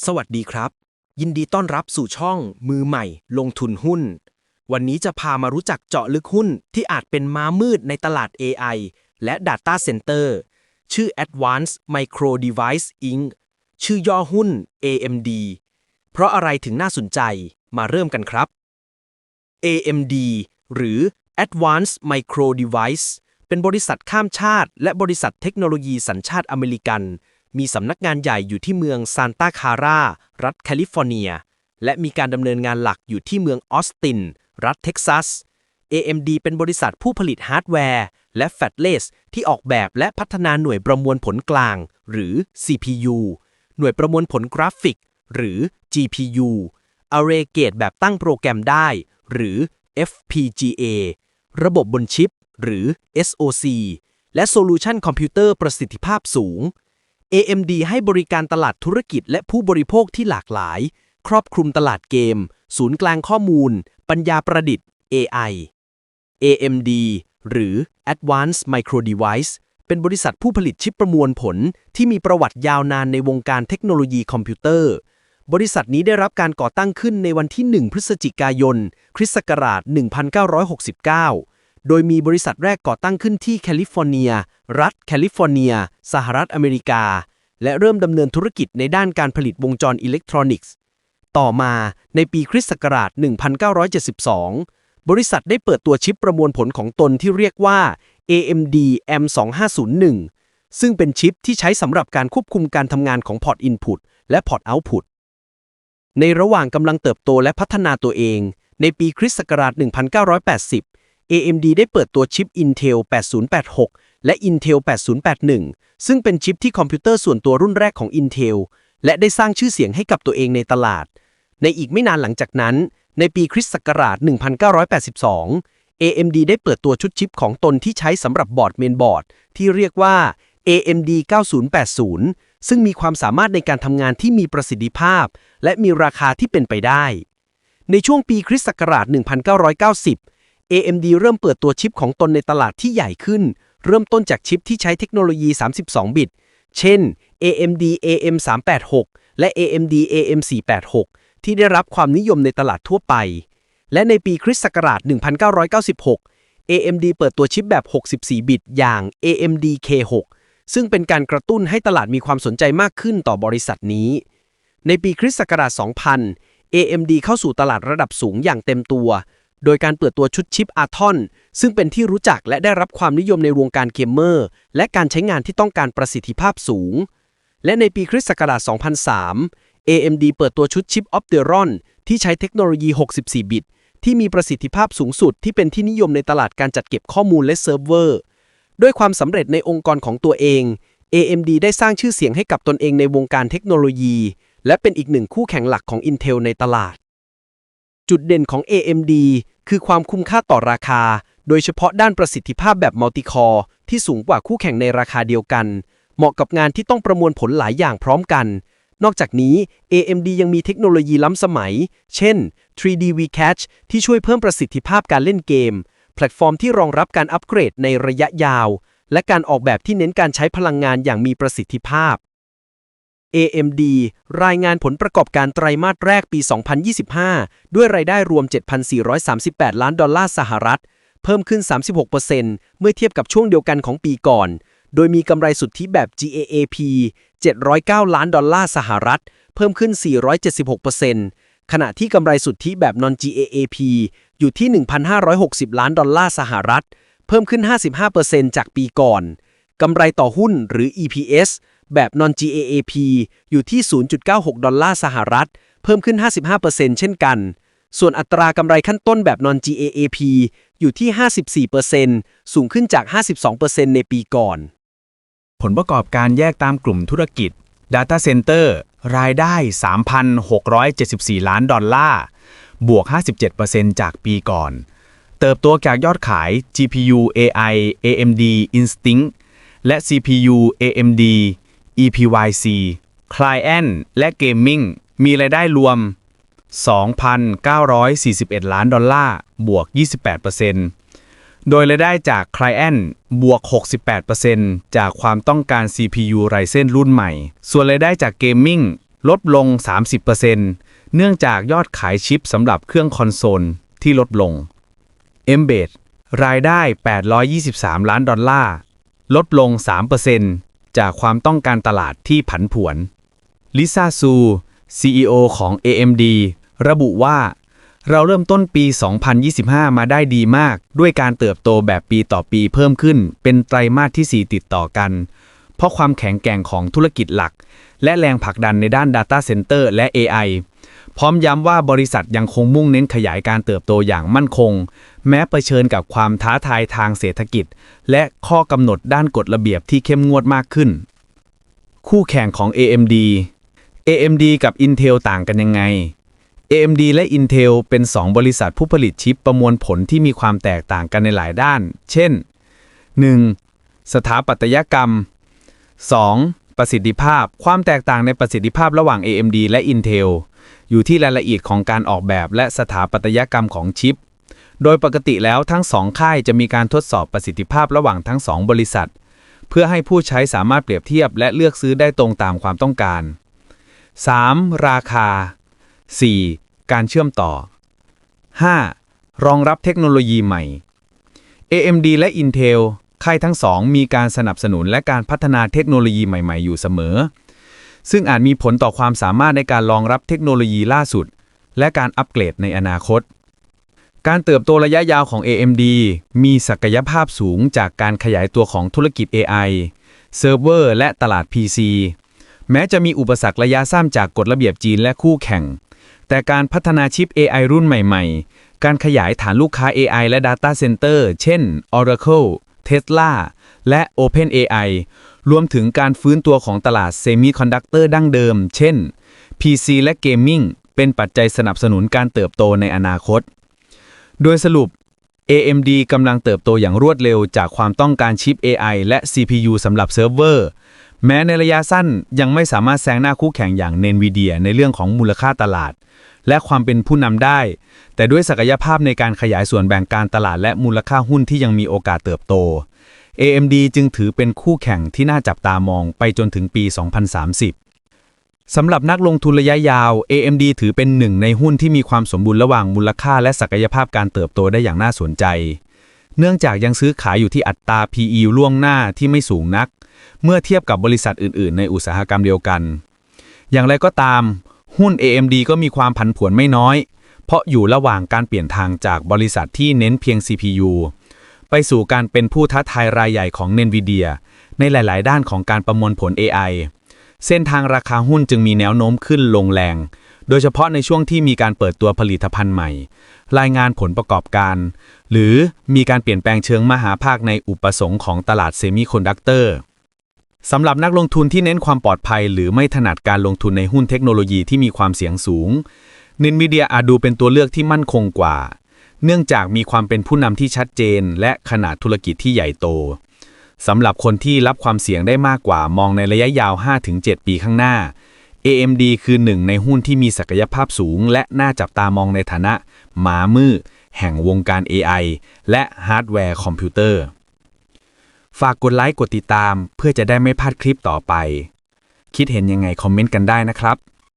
สวัสดีครับ ยินดีต้อนรับสู่ช่องมือใหม่ ลงทุนหุ้น วันนี้จะพามารู้จักเจาะลึกหุ้นที่อาจเป็นม้ามืดในตลาด AI และ Data Center ชื่อ Advanced Micro Device Inc. ชื่อย่อหุ้น AMD เพราะอะไรถึงน่าสนใจมาเริ่มกันครับ AMD หรือ Advanced Micro Device เป็นบริษัทข้ามชาติ และบริษัทเทคโนโลยีสัญชาติอเมริกัน มีสำนักงานใหญ่อยู่ที่เมืองซานตาคารา รัฐแคลิฟอร์เนีย และมีการดำเนินงานหลักอยู่ที่เมืองออสติน รัฐเท็กซัส AMD เป็นบริษัทผู้ผลิตฮาร์ดแวร์ และแฟลชเลสที่ออกแบบและพัฒนาหน่วยประมวลผลกลาง หรือ CPU หน่วยประมวลผลกราฟิก หรือ GPU Array Gate แบบตั้งโปรแกรมได้ หรือ FPGA ระบบบนชิป หรือ SoC และ Solution Computer ประสิทธิภาพสูง AMD ให้บริการตลาดธุรกิจและผู้บริโภคที่หลากหลาย ครอบคลุมตลาดเกม ศูนย์กลางข้อมูล ปัญญาประดิษฐ์ AI AMD หรือ Advanced Micro Device เป็นบริษัทผู้ผลิตชิปประมวลผลที่มีประวัติยาวนานในวงการเทคโนโลยีคอมพิวเตอร์ บริษัทนี้ได้รับการก่อตั้งขึ้นในวันที่ 1 พฤศจิกายน คริสต์ศักราช 1969 โดยมีบริษัทแรกก่อตั้งขึ้นที่แคลิฟอร์เนีย รัฐแคลิฟอร์เนีย สหรัฐอเมริกา และเริ่มดำเนินธุรกิจในด้านการผลิตวงจรอิเล็กทรอนิกส์ ต่อมาในปีคริสต์ศักราช 1972 บริษัทได้เปิดตัวชิปประมวลผลของตนที่เรียกว่า AMD M2501 ซึ่งเป็นชิปที่ใช้สำหรับการควบคุมการทำงานของพอร์ต Input และพอร์ต Output ในระหว่างกำลังเติบโตและพัฒนาตัวเอง ในปีคริสต์ศักราช 1980 AMD ได้เปิดตัวชิป Intel 8086 และ Intel 8081 ซึ่งเป็นชิปที่คอมพิวเตอร์ส่วนตัวรุ่นแรกของ Intel และได้สร้างชื่อเสียงให้กับตัวเองในตลาด ในอีกไม่นานหลังจากนั้น ในปีคริสต์ศักราช 1982 AMD ได้เปิดตัวชุดชิปของตนที่ใช้สำหรับบอร์ดเมนบอร์ด ที่เรียกว่า AMD 9080 ซึ่งมีความสามารถในการทำงานที่มีประสิทธิภาพ และมีราคาที่เป็นไปได้ ในช่วงปีคริสต์ศักราช 1990 AMD เริ่มเปิดตัวชิปของตนในตลาดที่ใหญ่ขึ้น เริ่มต้นจากชิปที่ใช้เทคโนโลยี 32 บิต เช่น AMD AM386 และ AMD AM486 ที่ได้รับความนิยมในตลาดทั่วไป และในปีคริสต์ศักราช 1996 AMD เปิดตัวชิปแบบ 64 บิต อย่าง AMD K6 ซึ่งเป็นการกระตุ้นให้ตลาดมีความสนใจมากขึ้นต่อบริษัทนี้ ในปีคริสต์ศักราช 2000 AMD เข้าสู่ตลาดระดับสูงอย่างเต็มตัว โดยการเปิดตัวชุดชิป Aton ซึ่งเป็นที่รู้จักและได้รับความนิยมในวงการเกมเมอร์ และการใช้งานที่ต้องการประสิทธิภาพสูง และในปีคริสต์ศักราช 2003 AMD เปิดตัวชุดชิป Opteron ที่ใช้เทคโนโลยี 64 บิต ที่มีประสิทธิภาพสูงสุดที่เป็นที่นิยมในตลาดการจัดเก็บข้อมูลและเซิร์ฟเวอร์ ด้วยความสำเร็จในองค์กรของตัวเอง AMD ได้สร้างชื่อเสียงให้กับตนเองในวงการเทคโนโลยี และเป็นอีกหนึ่งคู่แข่งหลักของ Intel ในตลาด จุดเด่นของ AMD คือความคุ้มค่าต่อราคา โดยเฉพาะด้านประสิทธิภาพแบบมัลติคอร์ที่สูงกว่าคู่แข่งในราคาเดียวกัน เหมาะกับงานที่ต้องประมวลผลหลายอย่างพร้อมกัน นอกจากนี้ AMD ยังมีเทคโนโลยีล้ำสมัย เช่น 3D VCache ที่ช่วยเพิ่มประสิทธิภาพการเล่นเกม แพลตฟอร์มที่รองรับการอัปเกรดในระยะยาว และการออกแบบที่เน้นการใช้พลังงานอย่างมีประสิทธิภาพ AMD รายงานผลประกอบการไตรมาสแรกปี 2025 ด้วยรายได้รวม 7,438 ล้านดอลลาร์สหรัฐ เพิ่มขึ้น 36%เมื่อเทียบกับช่วงเดียวกันของปีก่อน โดยมีกำไรสุทธิแบบ GAAP 709 ล้านดอลลาร์สหรัฐ เพิ่มขึ้น 476%ขณะที่กำไรสุทธิแบบ non-GAAP อยู่ที่ 1,560 ล้านดอลลาร์สหรัฐ เพิ่มขึ้น 55%จากปีก่อน กำไรต่อหุ้นหรือ EPS แบบ non-GAAP อยู่ที่ 0.96 ดอลลาร์สหรัฐ เพิ่มขึ้น 55%เช่นกัน ส่วนอัตรากำไรขั้นต้นแบบ non-GAAP อยู่ที่ 54%สูงขึ้นจาก 52%ในปีก่อน ผลประกอบการแยกตามกลุ่มธุรกิจ Data Center รายได้ 3,674 ล้านดอลลาร์ บวก 57%จากปีก่อน เติบโตจากยอดขาย GPU AI AMD Instinct และ CPU AMD EPYC Client และ Gaming มีรายได้รวม 2,941 ล้านดอลลาร์ บวก 28%โดยรายได้จาก Client บวก 68%จากความต้องการ CPU Ryzen รุ่นใหม่ ส่วนรายได้จาก Gaming ลดลง 30%เนื่องจากยอดขายชิปสำหรับเครื่องคอนโซลที่ลดลง Embed รายได้ 823 ล้านดอลลาร์ ลดลง 3% จากความต้องการตลาดที่ผันผวนลิซ่าซู CEO ของ AMD ระบุว่า เราเริ่มต้นปี 2025 มาได้ดีมาก ด้วยการเติบโตแบบปีต่อปีเพิ่มขึ้น เป็นไตรมาสที่ 4 ติดต่อกัน เพราะความแข็งแกร่งของธุรกิจหลัก และแรงผลักดันในด้าน Data Center และ AI พร้อมย้ำว่าบริษัทยังคงมุ่งเน้นขยายการเติบโตอย่างมั่นคง แม้เผชิญกับความท้าทายทางเศรษฐกิจ และข้อกำหนดด้านกฎระเบียบที่เข้มงวดมากขึ้น คู่แข่งของ AMD AMD กับ Intel ต่างกันยังไง AMD และ Intel เป็น 2 บริษัทผู้ผลิตชิปประมวลผลที่มีความแตกต่างกันในหลายด้าน เช่น 1. สถาปัตยกรรม 2. ประสิทธิภาพ ความแตกต่างในประสิทธิภาพระหว่าง AMD และ Intel อยู่ที่รายละเอียดของการออกแบบและสถาปัตยกรรมของชิป โดยปกติแล้วทั้งสองค่ายจะมีการทดสอบประสิทธิภาพระหว่างทั้งสองบริษัท เพื่อให้ผู้ใช้สามารถเปรียบเทียบและเลือกซื้อได้ตรงตามความต้องการ 3. ราคา 4. การเชื่อมต่อ 5. รองรับเทคโนโลยีใหม่ AMD และ Intel ค่ายทั้งสองมีการสนับสนุนและการพัฒนาเทคโนโลยีใหม่ ๆ อยู่เสมอ ซึ่งอาจมีผลต่อความสามารถในการรองรับเทคโนโลยีล่าสุด และการอัปเกรดในอนาคต การเติบโตระยะยาวของ AMD มีศักยภาพสูงจากการขยายตัวของธุรกิจ AI เซิร์ฟเวอร์และตลาด PC แม้จะมีอุปสรรคระยะสั้นจากกฎระเบียบจีนและคู่แข่ง แต่การพัฒนาชิป AI รุ่นใหม่ ๆ การขยายฐานลูกค้า AI และ Data Center เช่น Oracle Tesla และ OpenAI รวมถึงการฟื้นตัวของตลาดเซมิคอนดักเตอร์ดั้งเดิม เช่น PC และเกมมิ่งเป็นปัจจัยสนับสนุนการเติบโตในอนาคต โดยสรุป AMD กำลังเติบโตอย่างรวดเร็วจากความต้องการชิป AI และ CPU สำหรับเซิร์ฟเวอร์ แม้ในระยะสั้นยังไม่สามารถแซงหน้าคู่แข่งอย่าง NVIDIA ในเรื่องของมูลค่าตลาด และความเป็นผู้นำได้ แต่ด้วยศักยภาพในการขยายส่วนแบ่งการตลาดและมูลค่าหุ้นที่ยังมีโอกาสเติบโต AMD จึงถือเป็นคู่แข่งที่น่าจับตามองไปจนถึงปี 2030 สำหรับนักลงทุนระยะยาว AMD ถือเป็นหนึ่งในหุ้นที่มีความสมบูรณ์ระหว่างมูลค่าและศักยภาพการเติบโตได้อย่างน่าสนใจ เนื่องจากยังซื้อขายอยู่ที่อัตรา PE ล่วงหน้าที่ไม่สูงนัก เมื่อเทียบกับบริษัทอื่น ๆ ในอุตสาหกรรมเดียวกัน อย่างไรก็ตาม หุ้น AMD ก็มีความผันผวนไม่น้อย เพราะอยู่ระหว่างการเปลี่ยนทางจากบริษัทที่เน้นเพียง CPU ไปสู่การเป็นผู้ท้าทายรายใหญ่ของ NVIDIA ในหลาย ๆ ด้านของการประมวลผล AI เส้นทางราคาหุ้นจึงมีแนวโน้มขึ้นลงแรง โดยเฉพาะในช่วงที่มีการเปิดตัวผลิตภัณฑ์ใหม่ รายงานผลประกอบการ หรือมีการเปลี่ยนแปลงเชิงมหาภาคในอุปสงค์ของตลาดเซมิคอนดักเตอร์สำหรับนักลงทุนที่เน้นความปลอดภัย หรือไม่ถนัดการลงทุนในหุ้นเทคโนโลยีที่มีความเสี่ยงสูง NVIDIA อาจดูเป็นตัวเลือกที่มั่นคงกว่า เนื่องจากมีความเป็นผู้นำที่ชัดเจน และขนาดธุรกิจที่ใหญ่โตสำหรับคนที่รับความเสี่ยงได้มากกว่ามองในระยะยาว 5-7 ปีข้างหน้า AMD คือหนึ่งในหุ้นที่มีศักยภาพสูง และน่าจับตามองในฐานะหมามือแห่งวงการ AI และฮาร์ดแวร์คอมพิวเตอร์ ฝากกดไลค์กดติดตาม เพื่อจะได้ไม่พลาดคลิปต่อไป คิดเห็นยังไงคอมเมนต์กันได้นะครับ